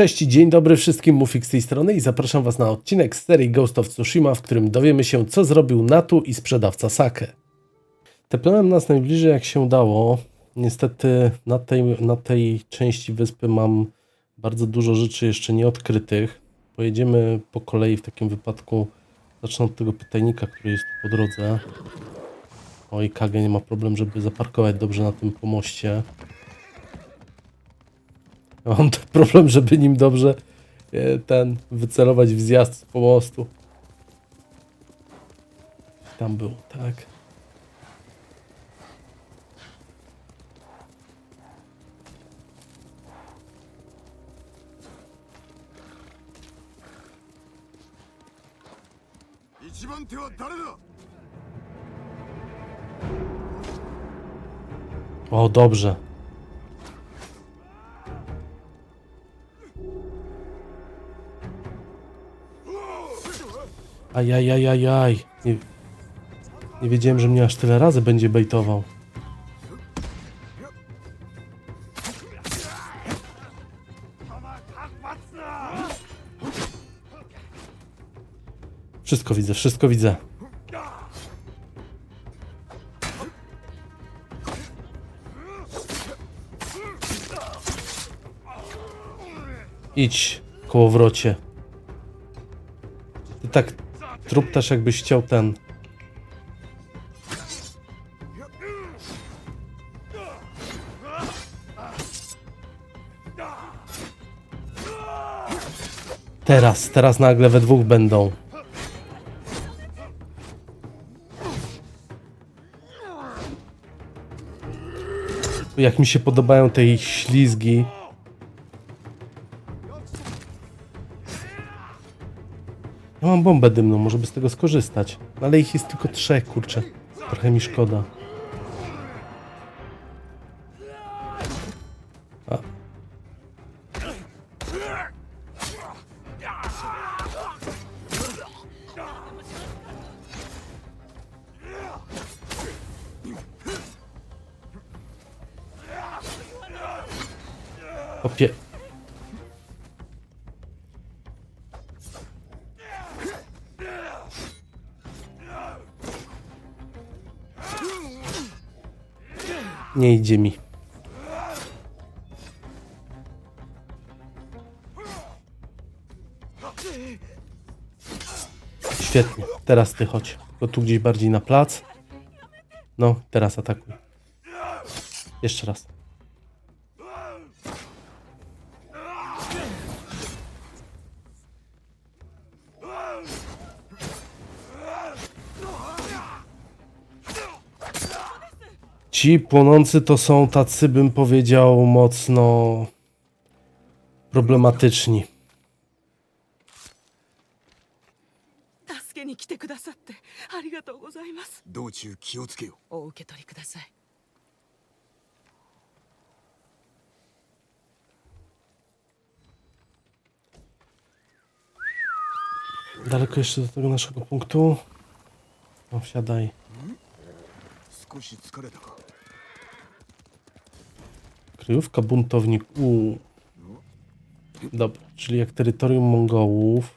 Cześć i dzień dobry wszystkim, Mufik z tej strony i zapraszam Was na odcinek z serii Ghost of Tsushima, w którym dowiemy się, co zrobił Natu i sprzedawca Sake. Tepnąłem nas najbliżej jak się dało. Niestety na tej, na tej części wyspy mam bardzo dużo rzeczy jeszcze nieodkrytych. Pojedziemy po kolei w takim wypadku. Zacznę od tego pytajnika, który jest po drodze. Oj, Kage nie ma problem, żeby zaparkować dobrze na tym pomoście. Ja mam problem, żeby nim dobrze e, ten wycelować w zjazd z pomostu. Tam był, tak. O, dobrze. Ajajajajaj. Nie, nie wiedziałem, że mnie aż tyle razy będzie bejtował. Wszystko widzę, wszystko widzę. Idź, kołowrocie. Ty tak trup też jakbyś chciał ten. Teraz, teraz nagle we dwóch będą. Jak mi się podobają te ich ślizgi. Mam bombę dymną, może by z tego skorzystać. Ale ich jest tylko trzech, kurczę. Trochę mi szkoda. Nie idzie mi. Świetnie. Teraz ty chodź. Tylko tu gdzieś bardziej na plac. No, teraz atakuj. Jeszcze raz. Ci płonący to są tacy, bym powiedział, mocno problematyczni. 助けに来てくださってありがとうございます道中気をつけよお受け取りください Daleko jeszcze do tego naszego punktu? No, wsiadaj. う少し疲れたか Kryjówka buntownik. U. Dobra, czyli jak terytorium Mongołów.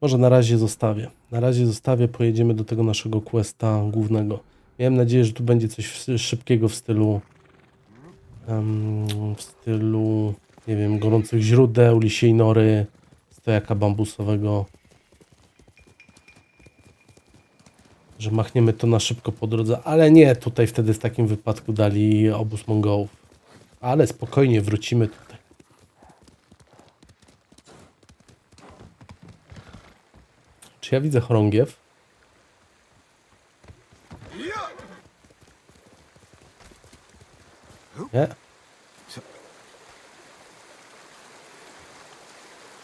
Może na razie zostawię. Na razie zostawię, pojedziemy do tego naszego questa głównego. Miałem nadzieję, że tu będzie coś w- szybkiego w stylu em, w stylu nie wiem, gorących źródeł, lisiej nory, stojaka bambusowego. Że machniemy to na szybko po drodze, ale nie, tutaj wtedy w takim wypadku dali obóz Mongołów. Ale spokojnie wrócimy tutaj. Czy ja widzę chorągiew? Nie?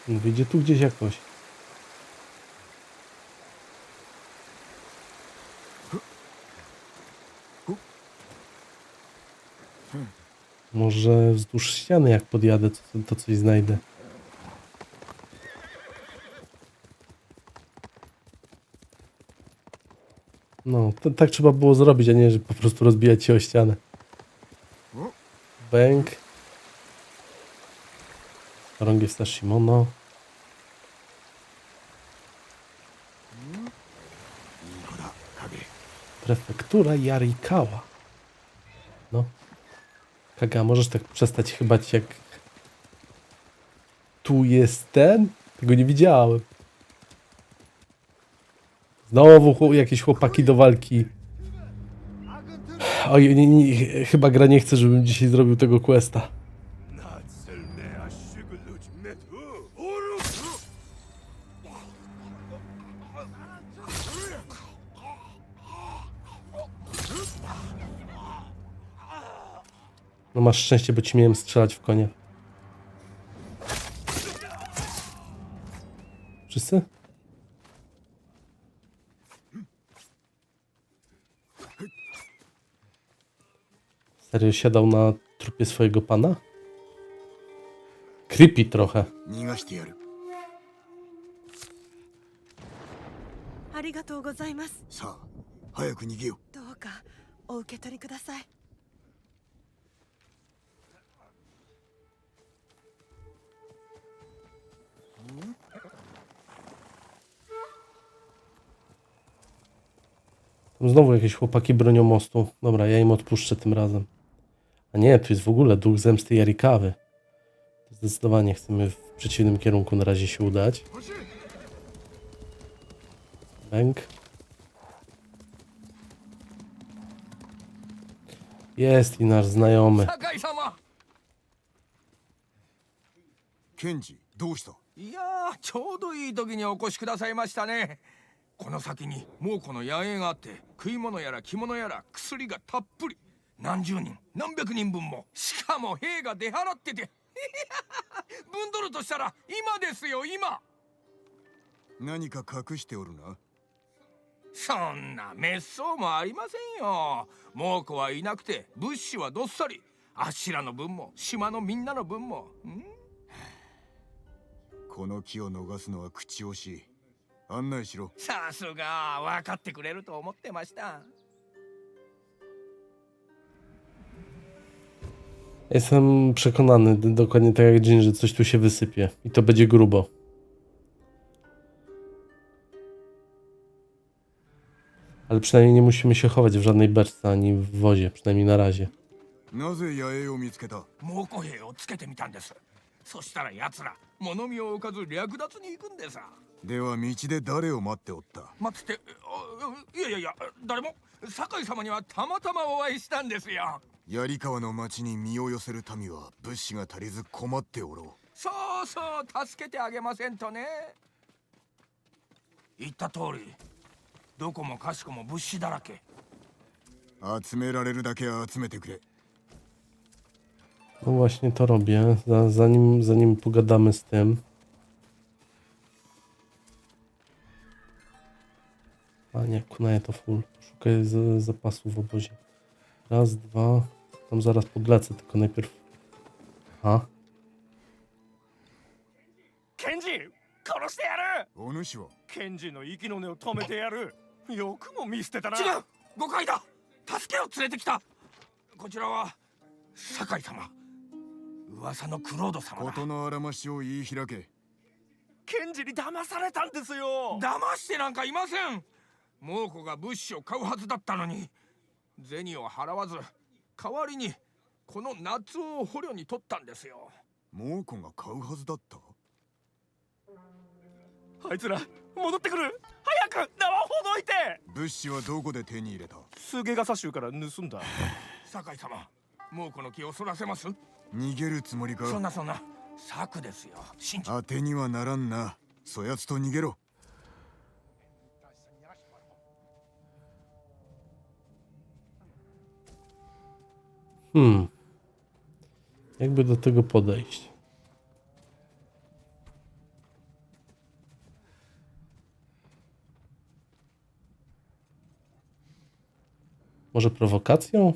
Wyjdzie tu gdzieś jakoś. Może wzdłuż ściany jak podjadę, to, to coś znajdę. No, to, tak trzeba było zrobić, a nie, że po prostu rozbijać się o ścianę. Bęk. Rąg jest Shimono. Prefektura Yarikawa. No, Kaga, możesz tak przestać chybać jak... Tu jest ten? Tego nie widziałem. Znowu jakieś chłopaki do walki. Oj, nie, nie, chyba gra nie chce, żebym dzisiaj zrobił tego questa. No masz szczęście, bo ci miałem strzelać w konia. Wszyscy? Serio siadał na trupie swojego pana? Creepy trochę. Arigatou gozaimasu. Sa, hayaku nigiyo. Dou. い Tam znowu jakieś chłopaki bronią mostu. Dobra, ja im odpuszczę tym razem. A nie, tu jest w ogóle duch zemsty Jarikawy. Zdecydowanie chcemy w przeciwnym kierunku na razie się udać. Bęk. Jest i nasz znajomy. 酒井様ケンジどうした いやーちょうどいい時にお越しくださいましたね。この先に猛虎の野営があって食い物やら着物やら薬がたっぷり。何十人何百人分もしかも兵が出払ってて。分取るとしたら今ですよ今。何か隠しておるな。そんな滅相もありませんよ。猛虎はいなくて物資はどっさり。あっしらの分も島のみんなの分も。ん？この木を逃すのは口惜しい案内しろさすが分かってくれると思ってました Jestem przekonany, d- dokładnie tak jak Jin, że coś tu się wysypie. I to będzie grubo. Ale przynajmniej nie musimy się chować w żadnej beczce ani w wozie, przynajmniej na razie. なぜ野営を見つけた猛虎兵をつけてみたんですそしたら奴ら 物見を置かず略奪に行くんでさでは道で誰を待っておった？待っていやいやいや誰も。酒井様にはたまたまお会いしたんですよ。槍川の町に身を寄せる民は物資が足りず困っておろそうそう助けてあげませんとね。言った通りどこもかしこも物資だらけ。う集められるだけ集めてくれ No właśnie to robię, za, zanim, zanim pogadamy z tym. A nie, kunaje to full. Szukaj z, zapasu w obozie. Raz, dwa. Tam zaraz podlecę, tylko najpierw... A, ケンジ殺してやるお主はケンジの息の根を止めてやるよくも見捨てたな違う誤解だ助けを連れてきたこちらは酒井様 噂のクロード様だ。事のあらましを言い開け。ケンジに騙されたんですよ。騙してなんかいません。猛虎が物資を買うはずだったのに。銭を払わず代わりにこの夏を捕虜に取ったんですよ。猛虎が買うはずだった？あいつら戻ってくる。早く縄ほどいて。物資はどこで手に入れた？スゲガサ州から盗んだ。酒井様猛虎の気をそらせます逃げるつもりか？そんなそんな策ですよ信じ当てにはならんなそやつと逃げろうん。Jakby do tego podejść? Może prowokacją?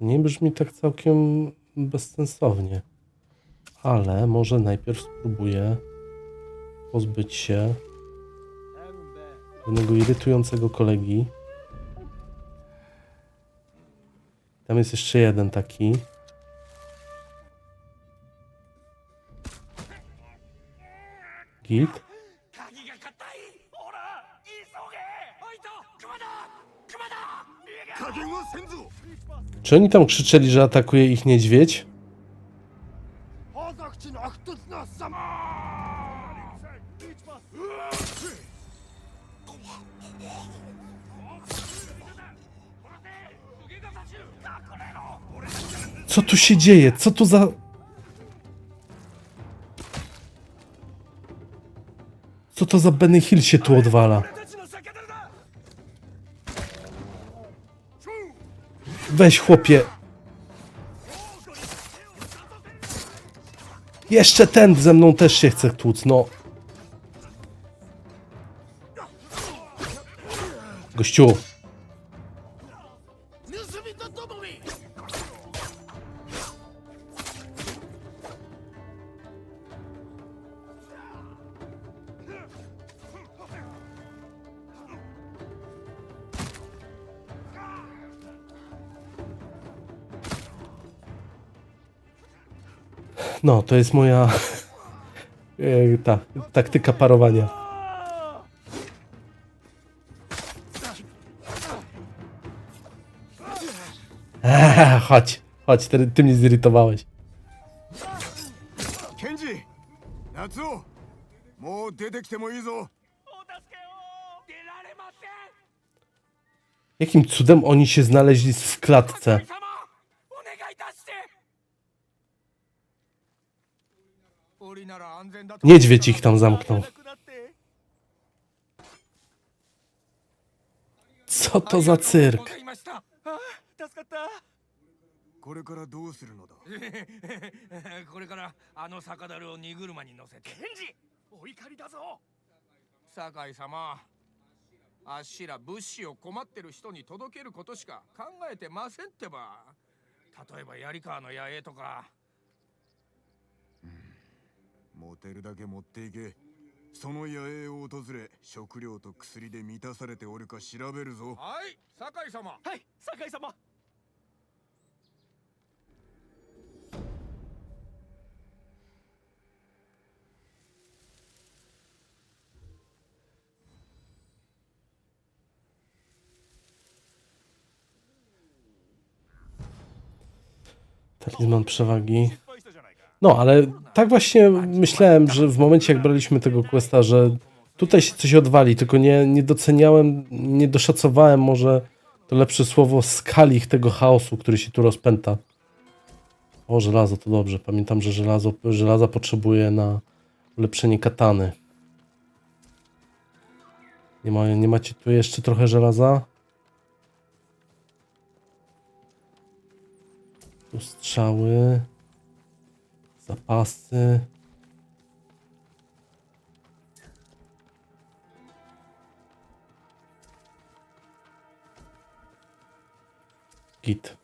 Nie brzmi tak całkiem bezsensownie. Ale może najpierw spróbuję pozbyć się pewnego irytującego kolegi. Tam jest jeszcze jeden taki. Git. Czy oni tam krzyczeli, że atakuje ich niedźwiedź? Co tu się dzieje? Co tu za... Co to za Benny Hill się tu odwala? Weź chłopie. Jeszcze ten ze mną też się chce tłuc, no. Gościu. No, to jest moja e, ta, taktyka parowania. Eee, chodź, chodź, ty, ty mnie zirytowałeś. Kenji! Natsu! Mo dete mo ii! Jakim cudem oni się znaleźli w klatce? Niedźwiedź ich tam zamknął. なくなって Co to za cyrk? わかりましたあ助かったこれからどうするのだこれからあの酒樽を荷車に乗せてケンジお怒りだぞ酒井様あっしら物資を困ってる人に届けることしか考えてませんってば例えば槍川の野営とか持てるだけ持っていけ。その野営を訪れ食料と薬で満たされておるか調べるぞ。はい酒井様。はい酒井様。Talizman przewagi. No, ale tak właśnie myślałem, że w momencie jak braliśmy tego questa, że tutaj się coś odwali, tylko nie, nie doceniałem, nie doszacowałem może to lepsze słowo skali tego chaosu, który się tu rozpęta. O, żelazo, to dobrze. Pamiętam, że żelazo, żelaza potrzebuję na ulepszenie katany. Nie, ma, nie macie tu jeszcze trochę żelaza? Tu strzały. Zapasy. Git.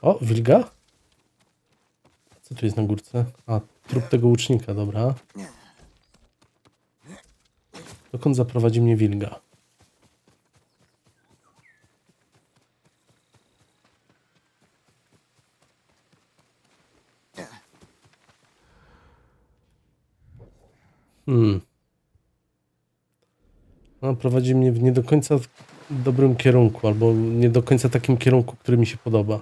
O, wilga? Co tu jest na górce? A, trup tego łucznika, dobra. Dokąd zaprowadzi mnie wilga? Hmm. Prowadzi mnie w nie do końca dobrym kierunku, albo nie do końca takim kierunku, który mi się podoba.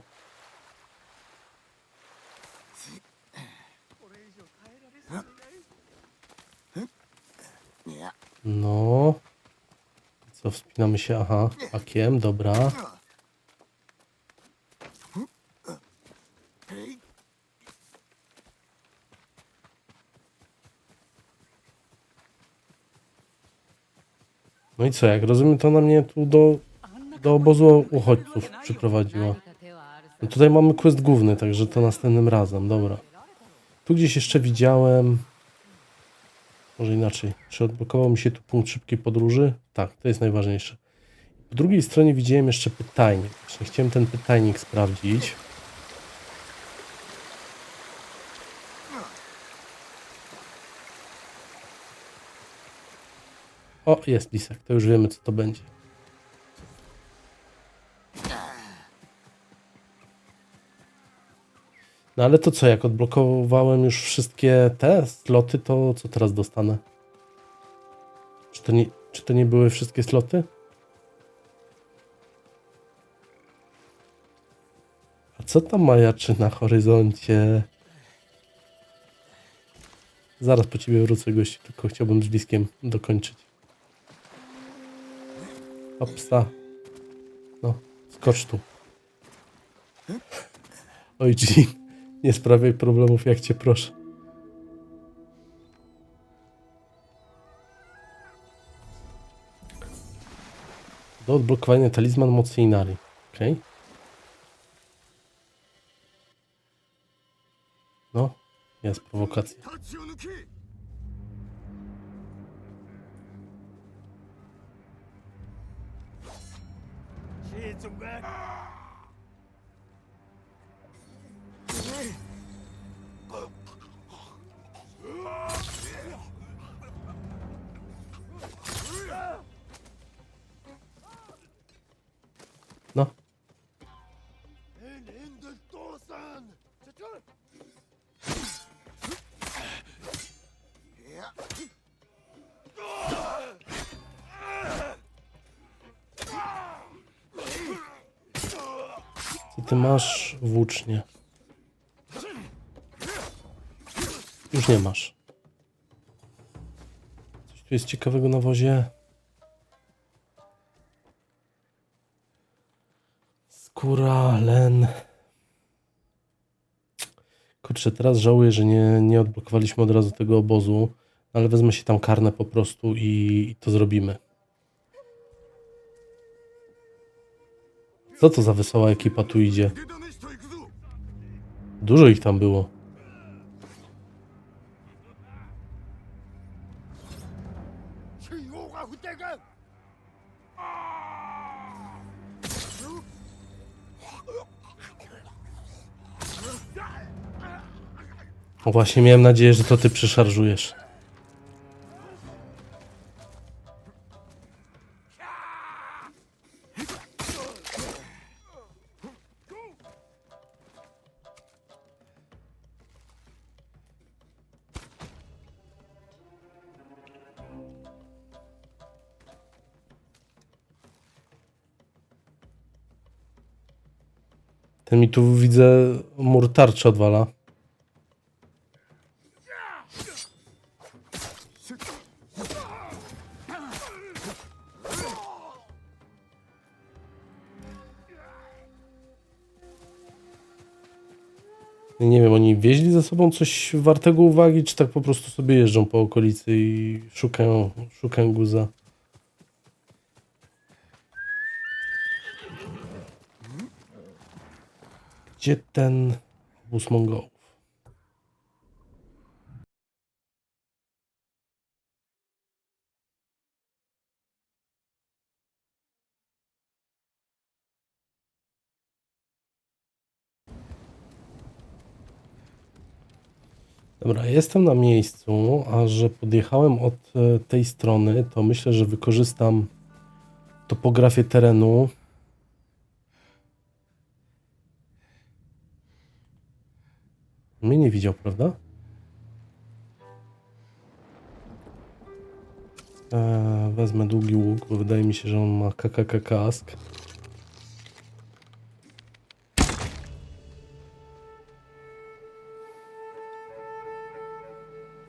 No. Co, wspinamy się? Aha, hakiem, dobra. No i co, jak rozumiem, to na mnie tu do, do obozu uchodźców przyprowadziła. No tutaj mamy quest główny, także to następnym razem, dobra. Tu gdzieś jeszcze widziałem... Może inaczej. Czy odblokował mi się tu punkt szybkiej podróży? Tak, to jest najważniejsze. Po drugiej stronie widziałem jeszcze pytajnik. Właśnie chciałem ten pytajnik sprawdzić. O, jest lisek, to już wiemy co to będzie. No ale to co, jak odblokowałem już wszystkie te sloty, to co teraz dostanę? Czy to nie, czy to nie były wszystkie sloty? A co tam majaczy na horyzoncie? Zaraz po ciebie wrócę gości, tylko chciałbym z bliskiem dokończyć. Opsa. No, skocz tu. Oj, Jean, nie sprawiaj problemów, jak cię proszę. Do odblokowania talizman mocy Inari. Okej. No, jest prowokacja. some work? Ty masz włócznie? Już nie masz. Coś tu jest ciekawego na wozie? Skóra, len. Kurczę, teraz żałuję, że nie, nie odblokowaliśmy od razu tego obozu, ale wezmę się tam karnę po prostu i, i to zrobimy. Co to za wesoła ekipa tu idzie? Dużo ich tam było. Właśnie miałem nadzieję, że to ty przeszarżujesz. Ten mi tu widzę mur tarczy odwala. Nie wiem, oni wieźli ze sobą coś wartego uwagi, czy tak po prostu sobie jeżdżą po okolicy i szukają, szukają guza. Gdzie ten obóz Mongołów? Dobra, jestem na miejscu, a że podjechałem od e, tej strony, to myślę, że wykorzystam topografię terenu. Mnie nie widział, prawda? Eee, wezmę długi łuk, bo wydaje mi się, że on ma KKK kask.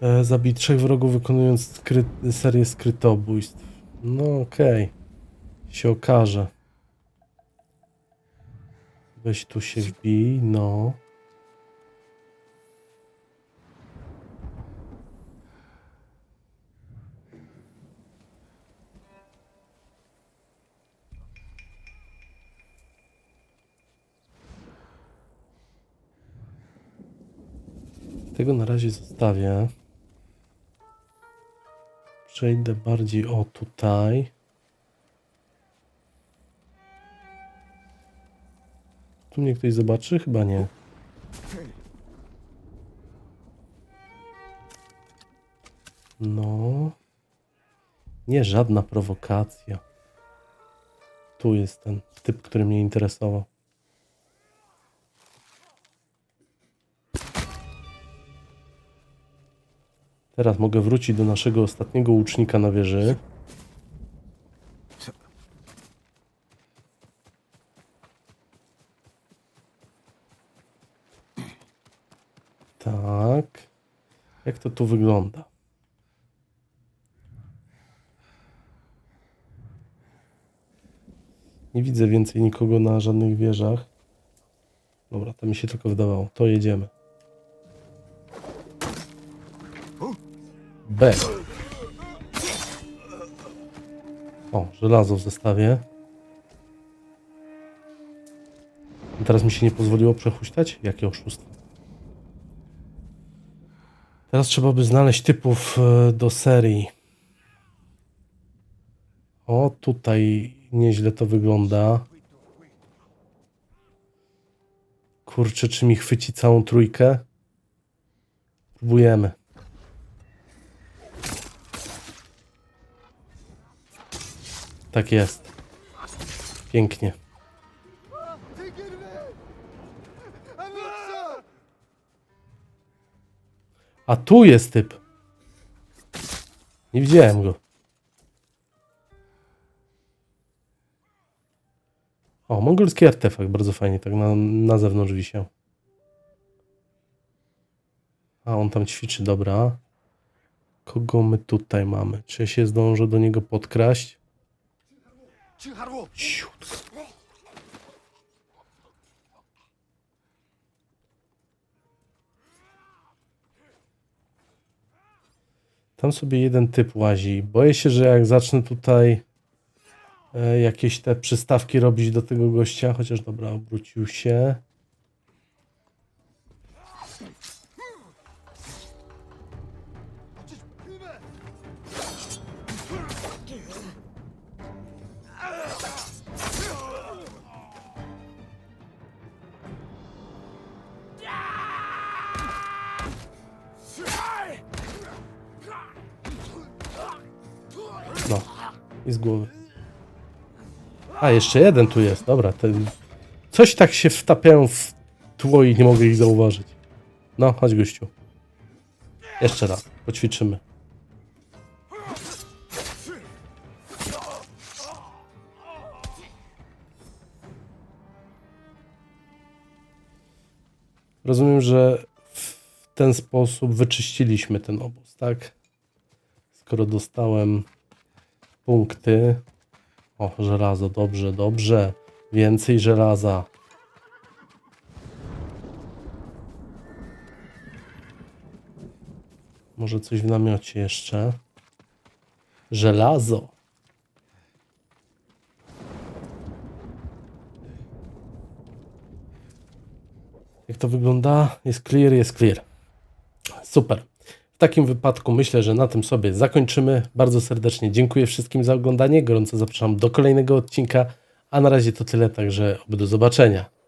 E, zabij trzech wrogów wykonując skry serię skrytobójstw. No okej. Się okaże. Weź tu się wbij, no. Tego na razie zostawię. Przejdę bardziej o tutaj. Tu mnie ktoś zobaczy? Chyba nie. No. Nie żadna prowokacja. Tu jest ten typ, który mnie interesował. Teraz mogę wrócić do naszego ostatniego łucznika na wieży. Tak. Jak to tu wygląda? Nie widzę więcej nikogo na żadnych wieżach. Dobra, to mi się tylko wydawało. To jedziemy. B. O, żelazo w zestawie. I teraz mi się nie pozwoliło przechuśtać? Jakie oszustwo. Teraz trzeba by znaleźć typów e, do serii. O, tutaj nieźle to wygląda. Kurczę, czy mi chwyci całą trójkę? Próbujemy. Tak jest. Pięknie. A tu jest typ. Nie widziałem go. O, mongolski artefakt, bardzo fajnie, tak na, na zewnątrz wisiał. A on tam ćwiczy, dobra. Kogo my tutaj mamy? Czy ja się zdążę do niego podkraść? Ciutko. Tam sobie jeden typ łazi. Boję się, że jak zacznę tutaj e, jakieś te przystawki robić do tego gościa, chociaż dobra, obrócił się. Z głowy. A, jeszcze jeden tu jest, dobra. Ten... Coś tak się wtapiają w tło i nie mogę ich zauważyć. No, chodź gościu. Jeszcze raz, poćwiczymy. Rozumiem, że w ten sposób wyczyściliśmy ten obóz, tak? Skoro dostałem punkty. O, żelazo, dobrze, dobrze. Więcej żelaza. Może coś w namiocie jeszcze. Żelazo. Jak to wygląda? Jest clear, jest clear. Super. Takim wypadku myślę, że na tym sobie zakończymy. Bardzo serdecznie dziękuję wszystkim za oglądanie. Gorąco zapraszam do kolejnego odcinka. A na razie to tyle, także do zobaczenia.